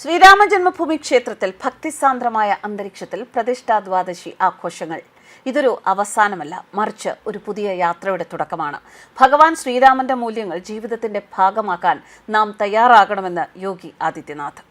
ശ്രീരാമ ജന്മഭൂമി ക്ഷേത്രത്തിൽ ഭക്തിസാന്ദ്രമായ അന്തരീക്ഷത്തിൽ പ്രതിഷ്ഠാ ദ്വാദശി ആഘോഷങ്ങൾ. ഇതൊരു അവസാനമല്ല മറിച്ച് ഒരു പുതിയ യാത്രയുടെ തുടക്കമാണ്. ഭഗവാൻ ശ്രീരാമന്റെ മൂല്യങ്ങൾ ജീവിതത്തിന്റെ ഭാഗമാക്കാൻ നാം തയ്യാറാകണമെന്ന് യോഗി ആദിത്യനാഥ്.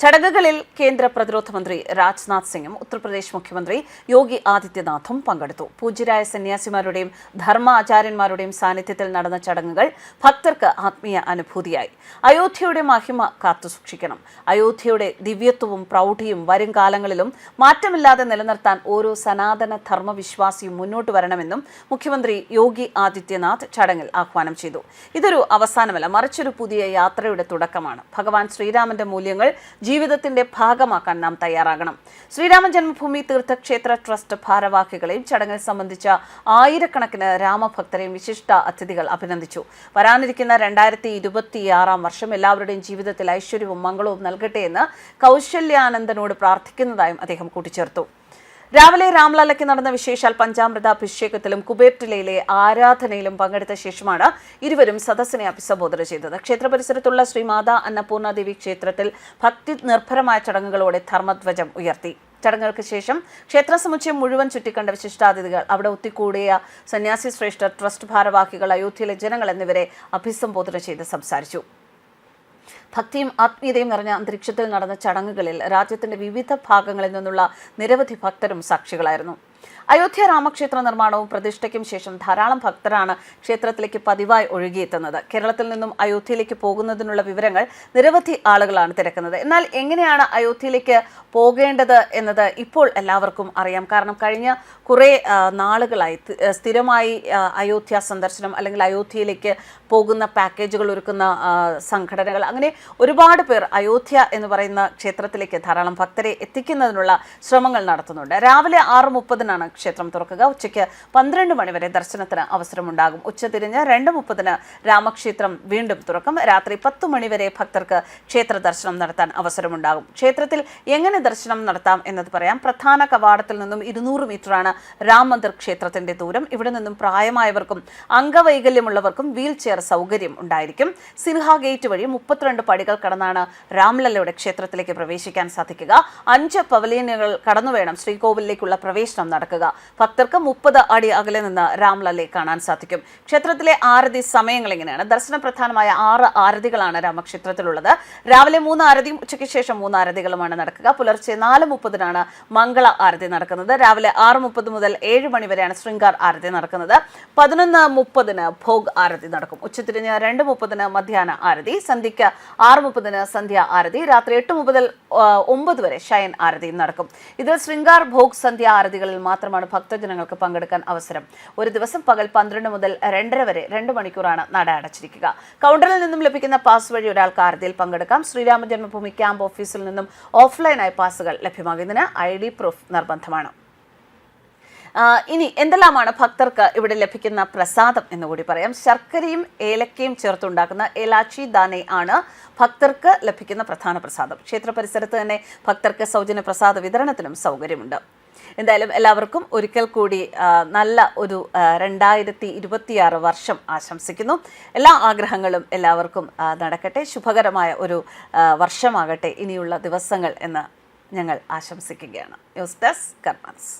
ചടങ്ങുകളിൽ കേന്ദ്ര പ്രതിരോധ മന്ത്രി രാജ്നാഥ് സിംഗും ഉത്തർപ്രദേശ് മുഖ്യമന്ത്രി യോഗി ആദിത്യനാഥും പങ്കെടുത്തു. പൂജ്യരായ സന്യാസിമാരുടെയും ധർമ്മ ആചാര്യന്മാരുടെയും സാന്നിധ്യത്തിൽ നടന്ന ചടങ്ങുകൾ ഭക്തർക്ക് ആത്മീയ അനുഭൂതിയായി. അയോധ്യയുടെ മഹിമ കാത്തുസൂക്ഷിക്കണം അയോധ്യയുടെ ദിവ്യത്വവും പ്രൗഢിയും വരും കാലങ്ങളിലും മാറ്റമില്ലാതെ നിലനിർത്താൻ ഓരോ സനാതന ധർമ്മവിശ്വാസിയും മുന്നോട്ട് വരണമെന്നും മുഖ്യമന്ത്രി യോഗി ആദിത്യനാഥ് ചടങ്ങിൽ ആഹ്വാനം ചെയ്തു. ഇതൊരു അവസാനമല്ല മറിച്ചൊരു പുതിയ യാത്രയുടെ തുടക്കമാണ്. ഭഗവാൻ ശ്രീരാമന്റെ മൂല്യങ്ങൾ ജീവിതത്തിന്റെ ഭാഗമാക്കാൻ നാം തയ്യാറാകണം. ശ്രീരാമ ജന്മഭൂമി തീർത്ഥക്ഷേത്ര ട്രസ്റ്റ് ഭാരവാഹികളെയും ചടങ്ങിൽ സംബന്ധിച്ച ആയിരക്കണക്കിന് രാമഭക്തരെയും വിശിഷ്ട അതിഥികൾ അഭിനന്ദിച്ചു. വരാനിരിക്കുന്ന രണ്ടായിരത്തി ഇരുപത്തിയാറാം വർഷം എല്ലാവരുടെയും ജീവിതത്തിൽ ഐശ്വര്യവും മംഗളവും നൽകട്ടെ എന്ന് കൗശല്യാനന്ദനോട് പ്രാർത്ഥിക്കുന്നതായും അദ്ദേഹം കൂട്ടിച്ചേർത്തു. രാവിലെ രാംലാലയ്ക്ക് നടന്ന വിശേഷാൽ പഞ്ചാമൃത അഭിഷേകത്തിലും കുബേർട്ടിലയിലെ ആരാധനയിലും പങ്കെടുത്ത ശേഷമാണ് ഇരുവരും സദസ്സിനെ അഭിസംബോധന ചെയ്തത്. ക്ഷേത്ര പരിസരത്തുള്ള ശ്രീമാതാ അന്നപൂർണാദേവി ക്ഷേത്രത്തിൽ ഭക്തി നിർഭരമായ ചടങ്ങുകളോടെ ധർമ്മധ്വജം ഉയർത്തി. ചടങ്ങുകൾക്ക് ശേഷം ക്ഷേത്ര സമുച്ചയം മുഴുവൻ ചുറ്റിക്കണ്ട വിശിഷ്ടാതിഥികൾ അവിടെ ഒത്തിക്കൂടിയ സന്യാസി ശ്രേഷ്ഠ ട്രസ്റ്റ് ഭാരവാഹികൾ അയോധ്യയിലെ ജനങ്ങൾ എന്നിവരെ അഭിസംബോധന ചെയ്ത് സംസാരിച്ചു. ഭക്തിയും ആത്മീയതയും നിറഞ്ഞ അന്തരീക്ഷത്തിൽ നടന്ന ചടങ്ങുകളിൽ രാജ്യത്തിന്റെ വിവിധ ഭാഗങ്ങളിൽ നിന്നുള്ള നിരവധി ഭക്തരും സാക്ഷികളായിരുന്നു. അയോധ്യ രാമക്ഷേത്ര നിർമ്മാണവും പ്രതിഷ്ഠയ്ക്കും ശേഷം ധാരാളം ഭക്തരാണ് ക്ഷേത്രത്തിലേക്ക് പതിവായി ഒഴുകിയെത്തുന്നത്. കേരളത്തിൽ നിന്നും അയോധ്യയിലേക്ക് പോകുന്നതിനുള്ള വിവരങ്ങൾ നിരവധി ആളുകളാണ് തിരക്കുന്നത്. എന്നാൽ എങ്ങനെയാണ് അയോധ്യയിലേക്ക് പോകേണ്ടത് എന്നത് ഇപ്പോൾ എല്ലാവർക്കും അറിയാം. കാരണം കഴിഞ്ഞ കുറേ നാളുകളായി സ്ഥിരമായി അയോധ്യ സന്ദർശനം അല്ലെങ്കിൽ അയോധ്യയിലേക്ക് പോകുന്ന പാക്കേജുകൾ ഒരുക്കുന്ന സംഘടനകൾ അങ്ങനെ ഒരുപാട് പേർ അയോധ്യ എന്ന് പറയുന്ന ക്ഷേത്രത്തിലേക്ക് ധാരാളം ഭക്തരെ എത്തിക്കുന്നതിനുള്ള ശ്രമങ്ങൾ നടത്തുന്നുണ്ട്. രാവിലെ ആറ് മുപ്പതിനാണ് ക്ഷേത്രം തുറക്കുക. ഉച്ചയ്ക്ക് പന്ത്രണ്ട് മണിവരെ ദർശനത്തിന് അവസരമുണ്ടാകും. ഉച്ചതിരിഞ്ഞ് രണ്ട് മുപ്പതിന് രാമക്ഷേത്രം വീണ്ടും തുറക്കും. രാത്രി പത്ത് മണിവരെ ഭക്തർക്ക് ക്ഷേത്ര ദർശനം നടത്താൻ അവസരമുണ്ടാകും. ക്ഷേത്രത്തിൽ എങ്ങനെ ദർശനം നടത്താം എന്നത് പറയാം. പ്രധാന കവാടത്തിൽ നിന്നും ഇരുന്നൂറ് മീറ്ററാണ് രാം മന്ദിർ ക്ഷേത്രത്തിന്റെ ദൂരം. ഇവിടെ നിന്നും പ്രായമായവർക്കും അംഗവൈകല്യമുള്ളവർക്കും വീൽ ചെയർ സൗകര്യം ഉണ്ടായിരിക്കും. സിൻഹ ഗേറ്റ് വഴി മുപ്പത്തിരണ്ട് പടികൾ കടന്നാണ് രാംലല്ലയുടെ ക്ഷേത്രത്തിലേക്ക് പ്രവേശിക്കാൻ സാധിക്കുക. അഞ്ച് പവലിയനുകൾ കടന്നു വേണം ശ്രീകോവിലേക്കുള്ള പ്രവേശനം നടക്കുക. ഭക്തർക്ക് മുപ്പത് അടി അകലെ നിന്ന് രാംലല്ലെ കാണാൻ സാധിക്കും. ക്ഷേത്രത്തിലെ ആരതി സമയങ്ങൾ എങ്ങനെയാണ് ദർശന പ്രധാനമായ ആറ് ആരതികളാണ് രാമക്ഷേത്രത്തിലുള്ളത്. രാവിലെ മൂന്ന് ആരതിയും ഉച്ചയ്ക്ക് ശേഷം മൂന്ന് ആരതികളുമാണ് നടക്കുക. പുലർച്ചെ നാല് മുപ്പതിനാണ് മംഗള ആരതി നടക്കുന്നത്. രാവിലെ ആറ് മുപ്പത് മുതൽ ഏഴ് മണി വരെയാണ് ശൃംഗാർ ആരതി നടക്കുന്നത്. പതിനൊന്ന് മുപ്പതിന് ഭോഗ് ആരതി നടക്കും. ഉച്ചതിരിഞ്ഞ് രണ്ട് മുപ്പതിന് മധ്യാഹ്ന ആരതി സന്ധ്യയ്ക്ക് ആറ് മുപ്പതിന് സന്ധ്യ ആരതി രാത്രി എട്ട് മുതൽ ഒമ്പത് വരെ ശയൻ ആരതിയും നടക്കും. ഇതിൽ ശൃംഗാർ ഭോഗ് സന്ധ്യ ആരതികളിൽ മാത്രമാണ് ഭക്തജനങ്ങൾക്ക് പങ്കെടുക്കാൻ അവസരം. ഒരു ദിവസം പകൽ പന്ത്രണ്ട് മുതൽ രണ്ടര വരെ രണ്ട് മണിക്കൂറാണ് നട അടച്ചിരിക്കുക. കൗണ്ടറിൽ നിന്നും ലഭിക്കുന്ന പാസ് വഴി ഒരാൾക്ക് ആരതിയിൽ പങ്കെടുക്കാം. ശ്രീരാമ ജന്മഭൂമി ക്യാമ്പ് ഓഫീസിൽ നിന്നും ഓഫ്ലൈനായി പാസുകൾ ലഭ്യമാകുന്നതിന് ഐ ഡി പ്രൂഫ് നിർബന്ധമാണ്. ഇനി എന്തെല്ലാമാണ് ഭക്തർക്ക് ഇവിടെ ലഭിക്കുന്ന പ്രസാദം എന്ന് കൂടി പറയാം. ശർക്കരയും ഏലക്കയും ചേർത്തുണ്ടാക്കുന്ന ഏലാച്ചി ദാനെ ആണ് ഭക്തർക്ക് ലഭിക്കുന്ന പ്രധാന പ്രസാദം. ക്ഷേത്ര പരിസരത്ത് തന്നെ ഭക്തർക്ക് സൗജന്യ പ്രസാദ വിതരണത്തിനും സൗകര്യമുണ്ട്. എന്തായാലും എല്ലാവർക്കും ഒരിക്കൽ കൂടി നല്ല ഒരു രണ്ടായിരത്തി ഇരുപത്തിയാറ് വർഷം ആശംസിക്കുന്നു. എല്ലാ ആഗ്രഹങ്ങളും എല്ലാവർക്കും നടക്കട്ടെ. ശുഭകരമായ ഒരു വർഷമാകട്ടെ. ഇനിയുള്ള ദിവസങ്ങൾ എന്ന് ഞങ്ങൾ ആശംസിക്കുകയാണ്. News desk കർമാൻസ്